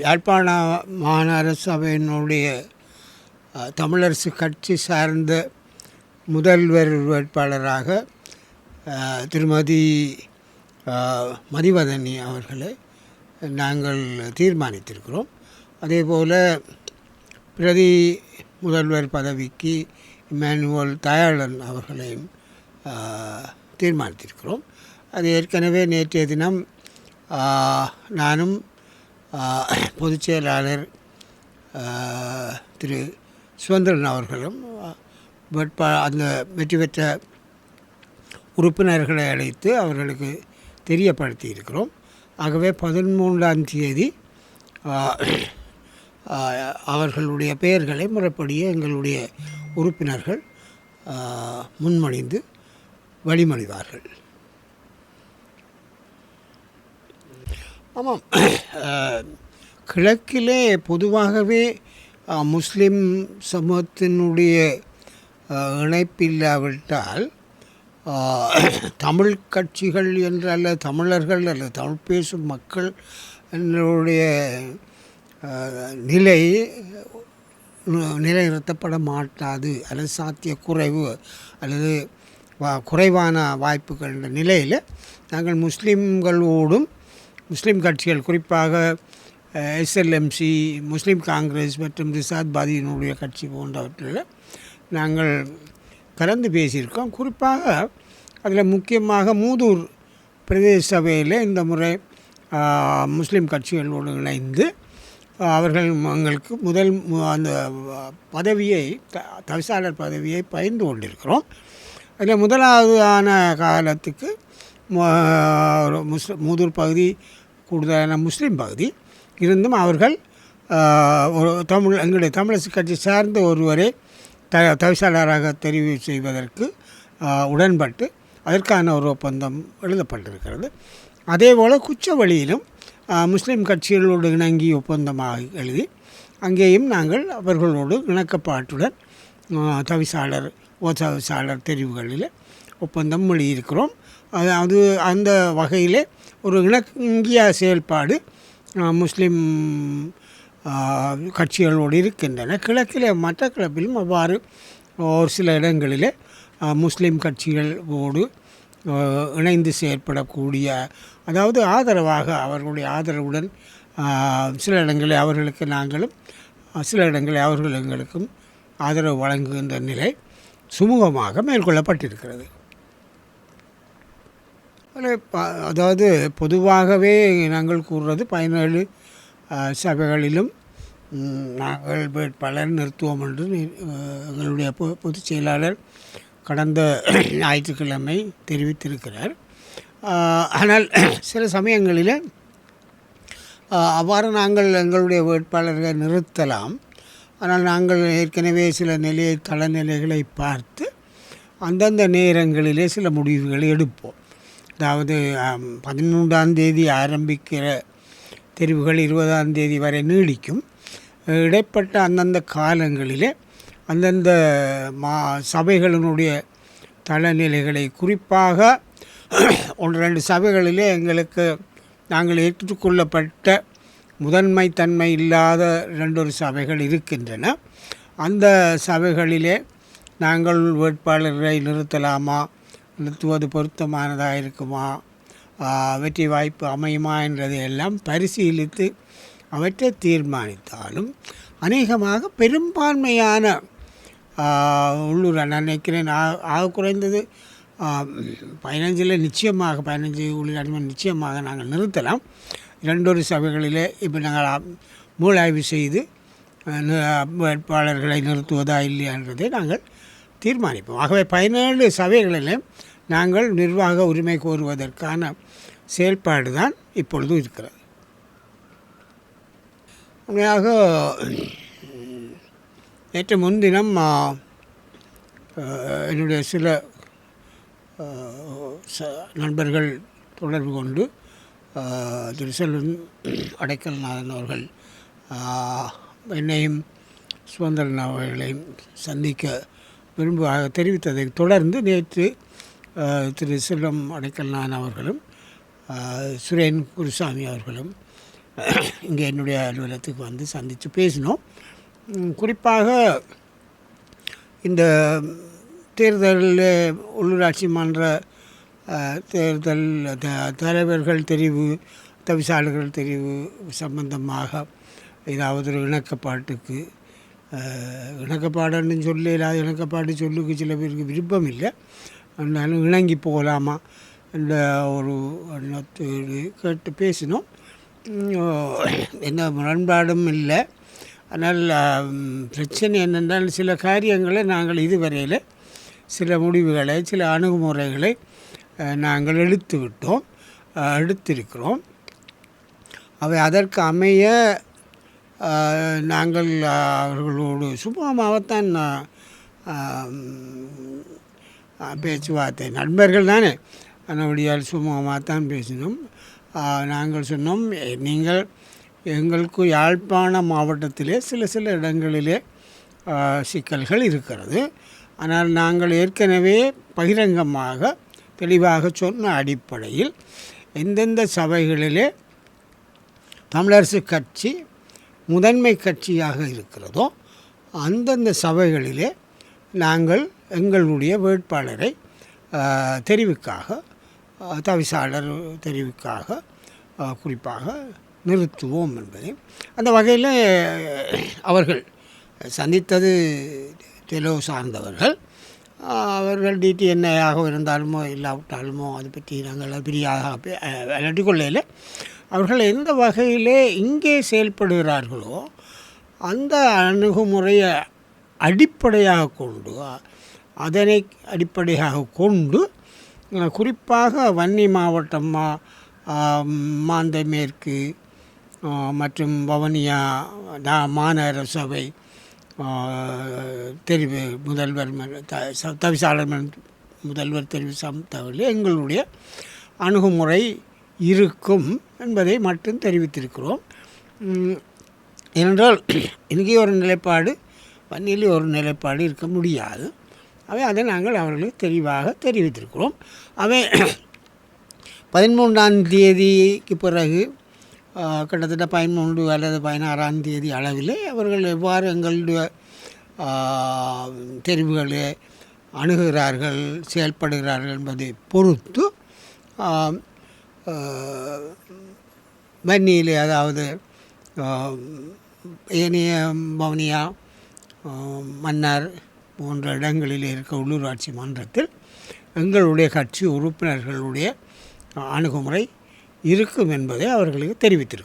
யாழ்ப்பாண மாநகர சபையினுடைய தமிழரசு கட்சி சார்ந்த முதல்வர் வேட்பாளராக திருமதி மதிவதனி அவர்களை நாங்கள் தீர்மானித்திருக்கிறோம். அதேபோல் பிரதி முதல்வர் பதவிக்கு இமானுவல் தயாளன் அவர்களையும் தீர்மானித்திருக்கிறோம். அது ஏற்கனவே நேற்றைய தினம் நானும் பொதுச் செயலாளர் திரு சுதந்திரன் அவர்களும் அஹ், வேட்பா அந்த வெற்றி பெற்ற உறுப்பினர்களை அழைத்து அவர்களுக்கு தெரியப்படுத்தி இருக்கிறோம் ஆகவே பதிமூன்றாம் தேதி அவர்களுடைய பெயர்களை முறைப்படியே எங்களுடைய உறுப்பினர்கள் முன்மொழிந்து வழிமொழிவார்கள். ஆமாம். கிழக்கிலே பொதுவாகவே முஸ்லீம் முஸ்லிம் சமூகத்தினுடைய இணைப்பில்லாவிட்டால் தமிழ் கட்சிகள் என்று அல்ல தமிழர்கள் அல்ல தமிழ் பேசும் மக்கள் என்னுடைய நிலை நிலைநிறுத்தப்பட மாட்டாது. அல்லது சாத்திய குறைவு அல்லது குறைவான வாய்ப்புகள் என்ற நிலையில் நாங்கள் முஸ்லீம்களோடும் முஸ்லீம் கட்சிகள் குறிப்பாக எஸ்எல்எம்சி முஸ்லீம் காங்கிரஸ் மற்றும் ரிசாத் பாதியினுடைய கட்சி போன்றவற்றில் நாங்கள் கலந்து பேசியிருக்கோம். குறிப்பாக அதில் முக்கியமாக மூதூர் பிரதேச சபையில் இந்த முறை முஸ்லீம் கட்சிகளோடு இணைந்து அவர்கள் எங்களுக்கு முதல் அந்த பதவியை த தவிசாளர் பதவியை பகிர்ந்து கொண்டிருக்கிறோம். அதில் முதலாவதான காலத்துக்கு மு- மூதூர் பகுதி கூடுதலான முஸ்லீம் பகுதி. இருந்தும் அவர்கள் ஒரு தமிழ் எங்களுடைய தமிழரசு கட்சி சார்ந்த ஒருவரை த தவிசாளராக தெரிவு செய்வதற்கு உடன்பட்டு அதற்கான ஒரு ஒப்பந்தம் எழுதப்பட்டிருக்கிறது. அதேபோல் குச்சவழியிலும் முஸ்லீம் கட்சிகளோடு இணங்கி ஒப்பந்தமாக எழுதி அங்கேயும் நாங்கள் அவர்களோடு இணக்கப்பாட்டுடன் தவிசாளர் ஓசவிசாளர் தவிசாளர் தெரிவுகளில் ஒப்பந்தம் மொழியிருக்கிறோம் அது அது அந்த வகையிலே ஒரு இணங்கிய செயல்பாடு முஸ்லீம் கட்சிகளோடு இருக்கின்றன. கிழக்கிலே மட்டக்களப்பிலும் அவ்வாறு ஒரு சில இடங்களிலே முஸ்லீம் கட்சிகளோடு இணைந்து செயற்படக்கூடிய அதாவது ஆதரவாக அவர்களுடைய ஆதரவுடன் சில இடங்களில் அவர்களுக்கு நாங்களும் சில இடங்களில் அவர்கள் எங்களுக்கும் ஆதரவு வழங்குகின்ற நிலை சுமூகமாக மேற்கொள்ளப்பட்டிருக்கிறது. அதாவது பொதுவாகவே நாங்கள் கூறுறது பதினேழு சபைகளிலும் நாங்கள் வேட்பாளர் நிறுத்துவோம் என்று எங்களுடைய பொ- பொதுச் செயலாளர் கடந்த ஞாயிற்றுக்கிழமை தெரிவித்திருக்கிறார். ஆனால் சில சமயங்களில் அவ்வாறு நாங்கள் எங்களுடைய வேட்பாளர்களை நிறுத்தலாம். ஆனால் நாங்கள் ஏற்கனவே சில நிலையை தளநிலைகளை பார்த்து அந்தந்த நேரங்களிலே சில முடிவுகளை எடுப்போம். அதாவது பதிமூன்றாம் தேதி ஆரம்பிக்கிற தெரிவுகள் இருபதாம் தேதி வரை நீடிக்கும். இடைப்பட்ட அந்தந்த காலங்களில் அந்தந்த மா சபைகளினுடைய தளநிலைகளை குறிப்பாக ஒன்று ரெண்டு சபைகளிலே எங்களுக்கு நாங்கள் ஏற்றுக்கொள்ளப்பட்ட முதன்மை தன்மை இல்லாத ரெண்டொரு சபைகள் இருக்கின்றன. அந்த சபைகளிலே நாங்கள் வேட்பாளரை நிறுத்தலாமா? நிறுத்துவது பொருத்தமானதாக இருக்குமா? வெற்றி வாய்ப்பு அமையுமா என்றதை எல்லாம் பரிசீலித்து அவற்றை தீர்மானித்தாலும் அநேகமாக பெரும்பான்மையான உள்ளூர் நான் நினைக்கிறேன் ஆ- ஆக குறைந்தது பதினஞ்சில் நிச்சயமாக பதினஞ்சு உள்ளூர் நிச்சயமாக நாங்கள் நிறுத்தலாம். இரண்டொரு சபைகளிலே இப்போ நாங்கள் மூளாய்வு செய்து வேட்பாளர்களை நிறுத்துவதா இல்லையான்றதை நாங்கள் தீர்மானிப்போம். ஆகவே பதினேழு சபைகளிலே நாங்கள் நிர்வாக உரிமை கோருவதற்கான செயல்பாடு தான் இப்பொழுது இருக்கிறது. உண்மையாக நேற்று முன்தினம் என்னுடைய சில ச- நண்பர்கள் தொடர்பு கொண்டு திரு செல்வன் அடைக்கல்நாதன் அவர்கள் என்னையும் சுதந்திரன் அவர்களையும் சந்திக்க விரும்புவதாக தெரிவித்ததை தொடர்ந்து நேற்று திரு செல்வம் அடைக்கல்நாதன் அவர்களும் சுரேன் குருசாமி அவர்களும் இங்கே என்னுடைய அலுவலகத்துக்கு வந்து சந்தித்து பேசினோம். குறிப்பாக இந்த தேர்தலில் உள்ளூராட்சி மன்ற தேர்தல் த- தலைவர்கள் தெரிவு தவிசாளர்கள் தெரிவு சம்பந்தமாக ஏதாவது ஒரு இணக்கப்பாட்டுக்கு இணக்கப்பாடுன்னு சொல்லி இல்லாத இணக்கப்பாடு சொல்லுக்கு சில பேருக்கு விருப்பம் இல்லை. இருந்தாலும் இணங்கி போகலாமா இந்த ஒரு கேட்டு பேசினோம். எந்த முரண்பாடும் இல்லை. ஆனால் பிரச்சனை என்னென்றால் சில காரியங்களை நாங்கள் இதுவரையில் சில முடிவுகளை சில அணுகுமுறைகளை நாங்கள் எடுத்து விட்டோம் எடுத்திருக்கிறோம். அவை அதற்கு அமைய நாங்கள் அவர்களோடு சுமூகமாகத்தான் பேச்சுவார்த்தை நண்பர்கள் தானே? நல்லபடியால் சுமூகமாக தான் பேசினோம். நாங்கள் சொன்னோம் நீங்கள் எங்களுக்கு யாழ்ப்பாண மாவட்டத்திலே சில சில இடங்களிலே சிக்கல்கள் இருக்கிறது. ஆனால் நாங்கள் ஏற்கனவே பகிரங்கமாக தெளிவாக சொன்ன அடிப்படையில் எந்தெந்த சபைகளிலே தமிழரசு கட்சி முதன்மை கட்சியாக இருக்கிறதோ அந்தந்த சபைகளிலே நாங்கள் எங்களுடைய வேட்பாளரை தெரிவுக்காக தவிசாளர் தெரிவுக்காக குறிப்பாக நிறுத்துவோம் என்பதை. அந்த வகையில் அவர்கள் சந்தித்தது டெலோ சார்ந்தவர்கள். அவர்கள் டிடி டிடிஎன்ஐயாக இருந்தாலுமோ இல்லாவிட்டாலுமோ அதை பற்றி நாங்கள் பிரியாக விளையாட்டி கொள்ளையில் அவர்கள் எந்த வகையிலே இங்கே செயல்படுகிறார்களோ அந்த அணுகுமுறையை அடிப்படையாக கொண்டு அதனை அடிப்படையாக கொண்டு குறிப்பாக வன்னி மாவட்டம் மா மாந்தை மேற்கு மற்றும் வவனியா நா- மாநகர சபை தெரிவு முதல்வர் தவிசாளர் முதல்வர் தெரிவு சம் எங்களுடைய அணுகுமுறை இருக்கும் என்பதை மட்டும் தெரிவித்திருக்கிறோம். ஏனென்றால் இங்கே ஒரு நிலைப்பாடு வன்னியிலே ஒரு நிலைப்பாடு இருக்க முடியாது. அவை அதை நாங்கள் அவர்களுக்கு தெளிவாக தெரிவித்திருக்கிறோம். அவை பதிமூன்றாம் தேதிக்கு பிறகு கிட்டத்தட்ட பதிமூன்று அல்லது பதினாறாம் தேதி அளவிலே அவர்கள் எவ்வாறு எங்களுடைய தெரிவுகளை அணுகுகிறார்கள் செயல்படுகிறார்கள் என்பதை பொறுத்து வன்னியில் அதாவது ஏனைய பவனியா மன்னர் மன்னார் போன்ற இடங்களில் இருக்க உள்ளூராட்சி மன்றத்தில் எங்களுடைய கட்சி உறுப்பினர்களுடைய அணுகுமுறை இருக்கும் என்பதை அவர்களுக்கு தெரிவித்திருக்கிறோம்.